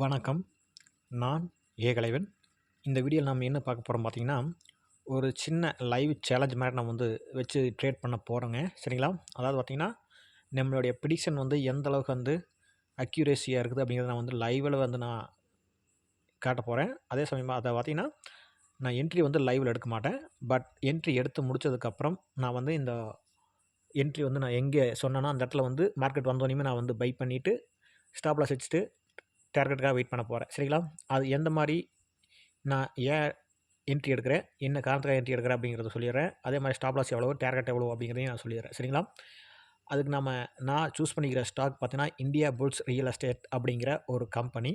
வணக்கம். நான் ஏகலைவன். இந்த வீடியோவில் நம்ம என்ன பார்க்க போகிறோம் பார்த்தீங்கன்னா ஒரு சின்ன லைவ் சேலஞ்ச் மாதிரி நம்ம வந்து வச்சு ட்ரேட் பண்ண போகிறோங்க சரிங்களா? அதாவது பார்த்திங்கன்னா நம்மளுடைய ப்ரிடிக்ஷன் வந்து எந்த அளவுக்கு வந்து அக்யூரேசியாக இருக்குது அப்படிங்கிறத நான் வந்து லைவில் வந்து நான் காட்ட போகிறேன் அதே சமயமாக அதை பார்த்திங்கன்னா நான் என்ட்ரி வந்து லைவில் எடுக்க மாட்டேன். பட் என்ட்ரி எடுத்து முடிச்சதுக்கப்புறம் நான் வந்து இந்த என்ட்ரி வந்து நான் எங்கே சொன்னேன்னா அந்த இடத்துல வந்து மார்க்கெட் வந்தோடனே நான் வந்து பை பண்ணிவிட்டு ஸ்டாப்லாஸ் வச்சுட்டு டார்கெட்டுக்காக வெயிட் பண்ண போகிறேன் சரிங்களா? அது எந்த மாதிரி நான் ஏன் என்ட்ரி எடுக்கிறேன்? என்ன காரணத்துக்காக என்ட்ரி எடுக்கிறேன் அப்படிங்கிறத சொல்லிடுறேன். அதே மாதிரி ஸ்டாப் லாஸ் எவ்வளோ டார்கெட் எவ்வளோ அப்படிங்கிறதையும் நான் சொல்லிடுறேன். சரிங்களா? அதுக்கு நம்ம நான் சூஸ் பண்ணிக்கிற ஸ்டாக் பார்த்தீங்கன்னா இந்தியா புல்ஸ் ரியல் எஸ்டேட் அப்படிங்கிற ஒரு கம்பெனி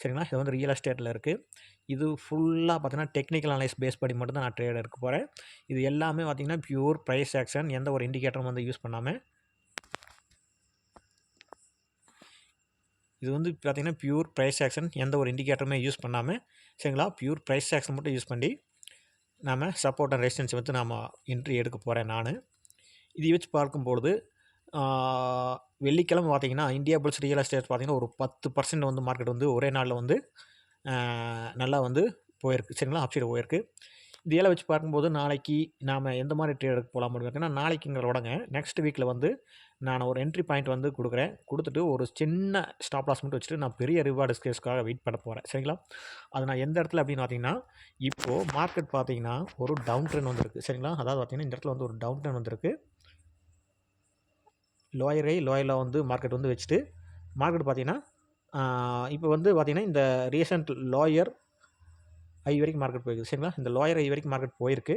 சரிங்களா? இது வந்து ரியல் எஸ்டேட்டில் இருக்குது இது ஃபுல்லாக பார்த்தீங்கன்னா டெக்னிக்கல் அனலைஸ் பேஸ் பண்ணி மட்டும் தான் நான் ட்ரேட் எடுக்க போகிறேன் இது எல்லாமே பார்த்திங்கன்னா ப்யூர் ப்ரைஸ் ஆக்ஷன் எந்த ஒரு இண்டிகேட்டரும் வந்து யூஸ் பண்ணாமல் இது வந்து பார்த்திங்கன்னா பியூர் ப்ரைஸ் ஆக்ஷன் எந்த ஒரு இண்டிகேட்டருமே யூஸ் பண்ணாமல் சரிங்களா? பியூர் ப்ரைஸ் ஆக்ஷன் மட்டும் யூஸ் பண்ணி நாம் சப்போர்ட் அண்ட் ரெசிஸ்டன்ஸ் வந்து நாம் என்ட்ரி எடுக்க போகிறேன் நான். இதை வச்சு பார்க்கும்பொழுது வெள்ளிக்கிழமை பார்த்திங்கன்னா இந்தியா புல்ஸ் ரியல் எஸ்டேட் பார்த்திங்கன்னா ஒரு பத்து பர்சன்ட் வந்து மார்க்கெட் வந்து ஒரே நாளில் வந்து நல்லா வந்து போயிருக்கு. சரிங்களா? அப்சைடு போயிருக்கு. இதெல்லாம் வச்சு பார்க்கும்போது நாளைக்கு நாம் எந்த மாதிரி ட்ரேட் எடுக்க போகலாம் பார்த்தீங்கன்னா நாளைக்குங்கிறோடங்க நெக்ஸ்ட் வீக்கில் வந்து நான் ஒரு என்ட்ரி பாயிண்ட் வந்து கொடுக்குறேன். கொடுத்துட்டு ஒரு சின்ன ஸ்டாப் லாஸ் மட்டும் வச்சுட்டு நான் பெரிய ரிவார்டு ஸ்கேஸ்க்காக வெயிட் பண்ண போகிறேன் சரிங்களா? அது நான் எந்த இடத்துல அப்படின்னு பார்த்தீங்கன்னா இப்போது மார்க்கெட் பார்த்தீங்கன்னா ஒரு டவுன் ட்ரெண்ட் வந்திருக்கு. சரிங்களா? அதாவது பார்த்தீங்கன்னா இந்த இடத்துல வந்து ஒரு டவுன் ட்ரெண்ட் வந்திருக்கு. லோயரை லோயரில் வந்து மார்க்கெட் வந்து வச்சுட்டு மார்க்கெட் பார்த்தீங்கன்னா இப்போ வந்து பார்த்திங்கன்னா இந்த ரீசெண்ட் லோயர் ஐ வரைக்கும் மார்க்கெட் போயிருக்கு. சரிங்களா? இந்த லோயர் ஐ வரைக்கும் மார்க்கெட் போயிருக்கு.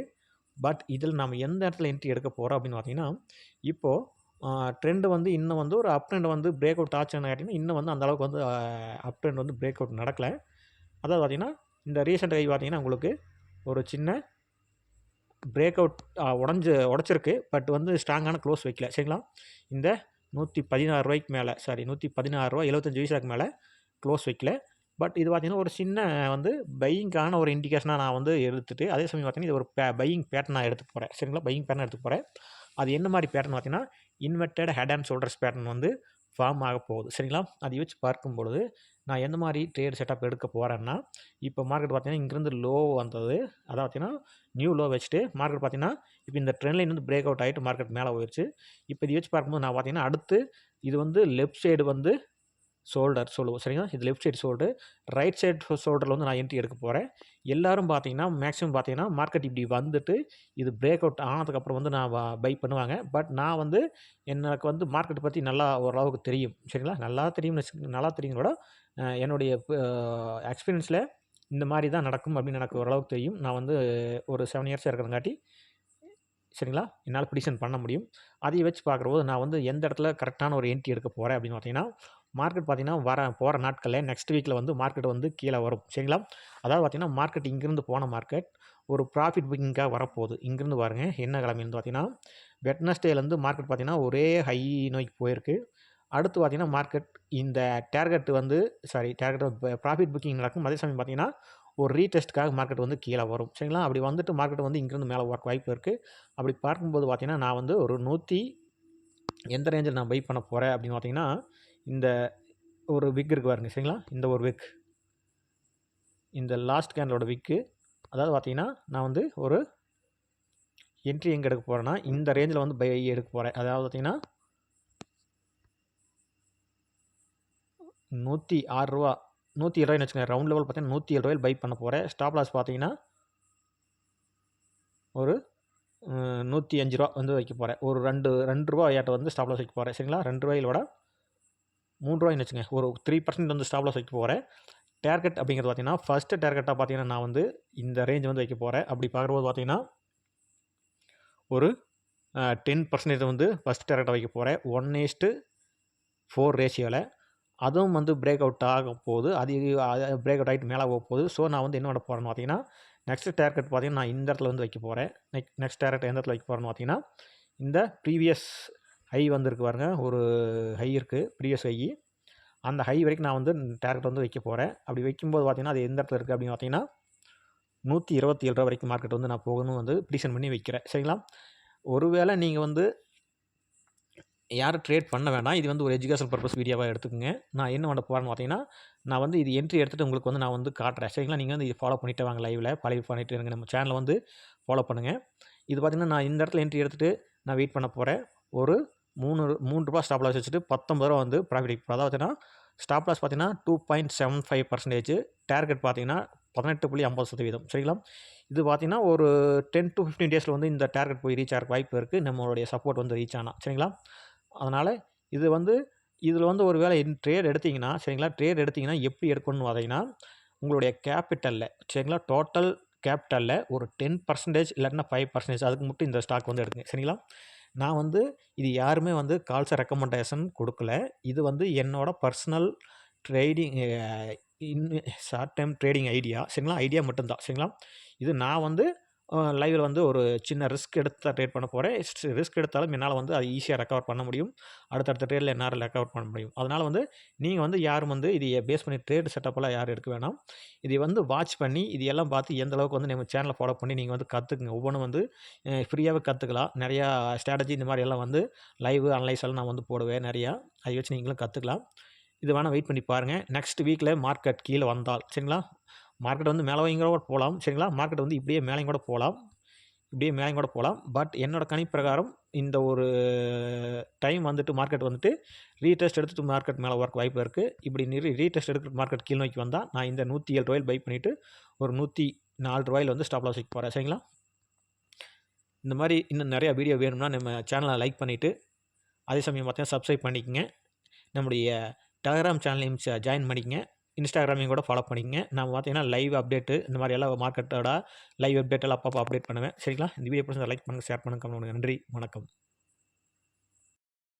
பட் இதில் நம்ம எந்த இடத்துல என்ட்ரி எடுக்க போகிறோம் அப்படின்னு பார்த்தீங்கன்னா இப்போது ட்ரெண்டு வந்து இன்னும் வந்து ஒரு அப் ட்ரெண்ட் வந்து பிரேக் அவுட் ஆச்சுன்னு கேட்டிங்கன்னா இன்னும் வந்து அந்தளவுக்கு வந்து அப் ட்ரெண்ட் வந்து பிரேக் அவுட் நடக்கலை. அதாவது பார்த்திங்கன்னா இந்த ரீசெண்ட் கை பார்த்திங்கன்னா உங்களுக்கு ஒரு சின்ன பிரேக் அவுட் உடஞ்சி உடச்சிருக்கு. பட் வந்து ஸ்ட்ராங்கான க்ளோஸ் வைக்கல. சரிங்களா? இந்த நூற்றி பதினாறு ரூபாய்க்கு மேலே சாரி நூற்றி பதினாறு ரூபா எழுபத்தஞ்சி வயசாக்கு மேலே க்ளோஸ் வைக்கல. பட் இது பார்த்திங்கன்னா ஒரு சின்ன வந்து பையிங்கான ஒரு இண்டிகேஷனாக நான் வந்து எடுத்துகிட்டு அதே சமயம் பார்த்திங்கன்னா இது ஒரு பே பையிங் பேட்டர்ன் நான் எடுத்துக்க போகிறேன் சரிங்களா? பையிங் பேட்டர்ன் எடுத்துக்க போகிறேன் அது என்ன மாதிரி பேட்டர்ன் பார்த்திங்கன்னா inverted head and shoulders pattern வந்து ஃபார்ம் ஆக போகுது. சரிங்களா? அதை வச்சு பார்க்கும் பொழுது நான் எந்த மாதிரி ட்ரேட் செட்டப் எடுக்க போகிறேன்னா இப்போ மார்க்கெட் பார்த்திங்கன்னா இங்கேருந்து லோ வந்தது. அதாவது பார்த்தீங்கன்னா நியூ லோ வச்சுட்டு மார்க்கெட் பார்த்தீங்கன்னா இப்போ இந்த ட்ரெண்ட் லைன் வந்து பிரேக் அவுட் ஆகிட்டு மார்க்கெட் மேலே போயிடுச்சு இப்போ இதை வச்சு பார்க்கும்போது நான் பார்த்திங்கன்னா அடுத்து இது வந்து லெஃப்ட் சைடு வந்து ஷோல்டர் சொல்லுவோம். சரிங்களா? இது left side shoulder right side ஷோல்டரில் வந்து நான் என்ட்ரி எடுக்க போகிறேன் எல்லோரும் பார்த்தீங்கன்னா மேக்ஸிமம் பார்த்தீங்கன்னா மார்க்கெட் இப்படி வந்துட்டு இது பிரேக் அவுட் ஆனதுக்கப்புறம் வந்து நான் பை பண்ணுவாங்க. பட் நான் வந்து எனக்கு வந்து மார்க்கெட் பற்றி நல்லா ஓரளவுக்கு தெரியும். சரிங்களா? நல்லா தெரியும் நல்லா தெரியுங்களோட என்னுடைய எக்ஸ்பீரியன்ஸில் இந்த மாதிரி தான் நடக்கும் அப்படின்னு எனக்கு ஓரளவுக்கு தெரியும். நான் வந்து ஒரு செவன் இயர்ஸாக இருக்கிறங்காட்டி சரிங்களா? என்னால் ப்ரிடிஷன் பண்ண முடியும். அதை வச்சு பார்க்குறபோது நான் வந்து எந்த இடத்துல கரெக்டான ஒரு என்ட்ரி எடுக்க போகிறேன் அப்படின்னு பார்த்தீங்கன்னா மார்க்கெட் பார்த்திங்கன்னா வர போகிற நாட்களில் நெக்ஸ்ட் வீக்கில் வந்து மார்க்கெட் வந்து கீழே வரும். சரிங்களா? அதாவது பார்த்திங்கன்னா மார்க்கெட் இங்கேருந்து போன மார்க்கெட் ஒரு ப்ராஃபிட் புக்கிங்காக வரப்போகுது. இங்கேருந்து பாருங்கள் என்ன கிழமைன்னு பார்த்தீங்கன்னா வெட்னஸ்டேலேருந்து மார்க்கெட் பார்த்திங்கன்னா ஒரே ஹை நோய்க்கு போயிருக்கு. அடுத்து பார்த்திங்கன்னா மார்க்கெட் இந்த டேர்கெட் வந்து சாரி டேர்கெட் ப்ராஃபிட் புக்கிங் நடக்கும். அதே சமயம் பார்த்திங்கன்னா ஒரு ரீடெஸ்ட்டுக்காக மார்க்கெட் வந்து கீழே வரும். சரிங்களா? அப்படி வந்துட்டு மார்க்கெட் வந்து இங்கேருந்து மேலே ஒர்க் வாய்ப்பு இருக்குது அப்படி பார்க்கும்போது பார்த்திங்கன்னா நான் வந்து ஒரு நூற்றி எந்த ரேஞ்சில் நான் பை பண்ண போகிறேன் அப்படின்னு பார்த்தீங்கன்னா இந்த ஒரு விக் இருக்குது பாருங்க சரிங்களா? இந்த ஒரு விக். இந்த லாஸ்ட் கேண்டலோட விக்கு அதாவது பார்த்தீங்கன்னா நான் வந்து ஒரு என்ட்ரி எங்கே எடுக்க போகிறேன்னா இந்த ரேஞ்சில் வந்து பை எடுக்க போகிறேன் அதாவது பார்த்தீங்கன்னா நூற்றி ஆறுரூவா நூற்றி ஏழு ரூபாய்னு வச்சுக்கோங்க ரவுண்ட் லெவல் பார்த்தீங்கன்னா நூற்றி ஏழு ரூபாயில் பை பண்ண போகிறேன் ஸ்டாப் லாஸ் பார்த்தீங்கன்னா ஒரு நூற்றி அஞ்சு ரூபா வந்து வைக்க போகிறேன் ஒரு ரெண்டு ரெண்டு ரூபா ஏட்ட வந்து ஸ்டாப் லாஸ் வைக்க போகிறேன் சரிங்களா? ரெண்டு ரூபாயிலோட மூணு வச்சுங்க ஒரு த்ரீ பர்சன்ட் வந்து ஸ்டாப்லாஸ் வைக்க போகிறேன் டேர்கெட் அப்படிங்கிறது பார்த்தீங்கன்னா ஃபஸ்ட்டு டேர்கெட்டாக பார்த்தீங்கன்னா நான் வந்து இந்த ரேஞ்ச் வந்து வைக்க போகிறேன் அப்படி பார்க்கும்போது பார்த்தீங்கன்னா ஒரு டென் பர்சன்டேஜ் வந்து ஃபஸ்ட் டேர்கெட்டாக வைக்க போகிறேன் ஒன் ஏஸ்ட்டு ஃபோர் ரேஷியோவில் அதுவும் வந்து பிரேக் அவுட் ஆக போகுது. அது பிரேக் அவுட் ஆகிட்டு மேலே போக போகுது. ஸோ நான் வந்து என்ன பண்ண போகிறேன்னு பார்த்தீங்கன்னா நெக்ஸ்ட் டேர்கெட் பார்த்தீங்கன்னா நான் இந்த இடத்துல வந்து வைக்க போகிறேன் நெக் நெக்ஸ்ட் டேர்கெட் எந்த இடத்துல வைக்க போகிறேன்னு பார்த்தீங்கன்னா இந்த ப்ரீவியஸ் ஹை வந்திருக்கு பாருங்க. ஒரு ஹை இருக்குது ப்ரீவியஸ் ஹை அந்த ஹை வரைக்கும் நான் வந்து டேரக்ட் வந்து வைக்க போகிறேன் அப்படி வைக்கும்போது பார்த்தீங்கன்னா அது எந்த இடத்துல இருக்குது அப்படின்னு பார்த்தீங்கன்னா நூற்றி இருபத்தி ஏழு ரூபா வரைக்கும் மார்க்கெட் வந்து நான் போகணும் வந்து ப்ரிடிஷன் பண்ணி வைக்கிறேன். சரிங்களா? ஒருவேளை நீங்கள் வந்து யாரும் ட்ரேட் பண்ண வேண்டாம். இது வந்து ஒரு எஜுகேஷன் பர்பஸ் வீடியோவாக எடுத்துக்கோங்க. நான் என்ன பண்ண போகிறேன்னு பார்த்தீங்கன்னா நான் வந்து இது என்ட்ரி எடுத்துகிட்டு உங்களுக்கு வந்து நான் வந்து காட்டுறேன். சரிங்களா? நீங்கள் வந்து இது ஃபாலோ பண்ணிட்டு வாங்க லைவில் பழைய பண்ணிட்டு இருங்க. நம்ம சேனலை வந்து ஃபாலோ பண்ணுங்கள் இது பார்த்திங்கன்னா நான் இந்த இடத்துல என்ட்ரி எடுத்துகிட்டு நான் வெயிட் பண்ண போகிறேன் ஒரு மூணு மூணு ரூபா ஸ்டாப் லாஸ் வச்சுட்டு பத்தொம்பது ரூபா வந்து ப்ராஃபிட் இப்போ அதாவது பார்த்தீங்கன்னா ஸ்டாப் லாஸ் பார்த்தீங்கன்னா two point seven five percentage target பார்த்தீங்கன்னா பதினெட்டு புள்ளி ஐம்பது சதவீதம். சரிங்களா? இது பார்த்தீங்கன்னா ஒரு டென் டு ஃபிஃப்டீன் டேஸில் வந்து இந்த டார்கெட் போய் ரீச் ஆகிறக்கு வாய்ப்பு இருக்குது நம்மளுடைய சப்போர்ட் வந்து ரீச் ஆனால் சரிங்களா? அதனால் இது வந்து இதில் வந்து ஒரு வேளை ட்ரேட் எடுத்திங்கன்னா சரிங்களா? ட்ரேட் எடுத்திங்கன்னா எப்படி எடுக்கணும்னு பார்த்தீங்கன்னா உங்களுடைய கேபிட்டலில் சரிங்களா? டோட்டல் கேபிட்டலில் ஒரு டென் பர்சன்டேஜ் இல்லைன்னா ஃபைவ் பர்சன்டேஜ் அதுக்கு மட்டும் இந்த ஸ்டாக் வந்து எடுக்குங்க சரிங்களா? நான் வந்து இது யாருமே வந்து கால்ஸை ரெக்கமெண்டேஷன் கொடுக்கல. இது வந்து என்னோடய personal trading in short time trading idea சரிங்களா? ஐடியா மட்டும்தான். சரிங்களா? இது நான் வந்து லைவில் வந்து ஒரு சின்ன ரிஸ்க் எடுத்து தான் ட்ரேட் பண்ண போகிறேன் ரிஸ்க் எடுத்தாலும் என்னால் வந்து அதை ஈஸியாக ரெக்கவர் பண்ண முடியும். அடுத்தடுத்த ட்ரேடில் என்னால் ரெக்கவர் பண்ண முடியும். அதனால் வந்து நீங்கள் வந்து யாரும் வந்து இது பேஸ் பண்ணி ட்ரேட் செட்டப்பெல்லாம் யாரும் எடுக்க வேணாம். இதை வந்து வாட்ச் பண்ணி இது எல்லாம் பார்த்து எந்த அளவுக்கு வந்து நம்ம சேனலை ஃபாலோ பண்ணி நீங்கள் வந்து கற்றுக்குங்க ஒவ்வொன்றும் வந்து ஃப்ரீயாகவே கற்றுக்கலாம் நிறையா ஸ்ட்ராட்டஜி இந்த மாதிரி எல்லாம் வந்து லைவ் அனலைஸ் எல்லாம் நான் வந்து போடுவேன் நிறையா. அதை வச்சு நீங்களும் கற்றுக்கலாம் இது வேணால் வெயிட் பண்ணி பாருங்கள் நெக்ஸ்ட் வீக்கில் மார்க்கெட் கீழே வந்தால். சரிங்களா? மார்க்கெட் வந்து மேலே கூட போகலாம் சரிங்களா? மார்க்கெட் வந்து இப்படியே மேலேயும் கூட போகலாம் இப்படியே மேலேயும் கூட போகலாம் பட் என்னோடய கணி பிரகாரம் இந்த ஒரு டைம் வந்துட்டு மார்க்கெட் வந்துட்டு ரீடெஸ்ட் எடுத்துட்டு மார்க்கெட் மேலே ஒர்க் வாய்ப்பு இருக்குது இப்படி நிறு ரீடெஸ்ட் எடுத்துட்டு மார்க்கெட் கீழ் நோக்கி வந்தால் நான் இந்த நூற்றி ஏழு ரூபாயில் பை பண்ணிவிட்டு ஒரு நூற்றி நாலு ரூபாயில் வந்து ஸ்டாப் லாஸ் வைக்க போகிறேன் சரிங்களா? இந்த மாதிரி இன்னும் நிறையா வீடியோ வேணும்னா நம்ம சேனலை லைக் பண்ணிவிட்டு அதே சமயம் பார்த்தீங்கன்னா சப்ஸ்கிரைப் பண்ணிக்கங்க. நம்முடைய டெலகிராம் சேனலையும் ஜாயின் பண்ணிக்கங்க. இன்ஸ்டாகிராமையும் கூட ஃபாலோ பண்ணிக்கங்க. நான் பார்த்தீங்கன்னா லைவ் அப்டேட்டு இந்த மாதிரி எல்லாம் மார்க்கெட்டோட லைவ் அப்டேட்டெல்லாம் அப்பப்போ அப்டேட் பண்ணுவேன். சரிங்களா? இந்த வீடியோ பிடிச்சா லைக் பண்ணுங்கள் ஷேர் பண்ணுங்கள் கமெண்ட் பண்ணுங்கள் நன்றி வணக்கம்.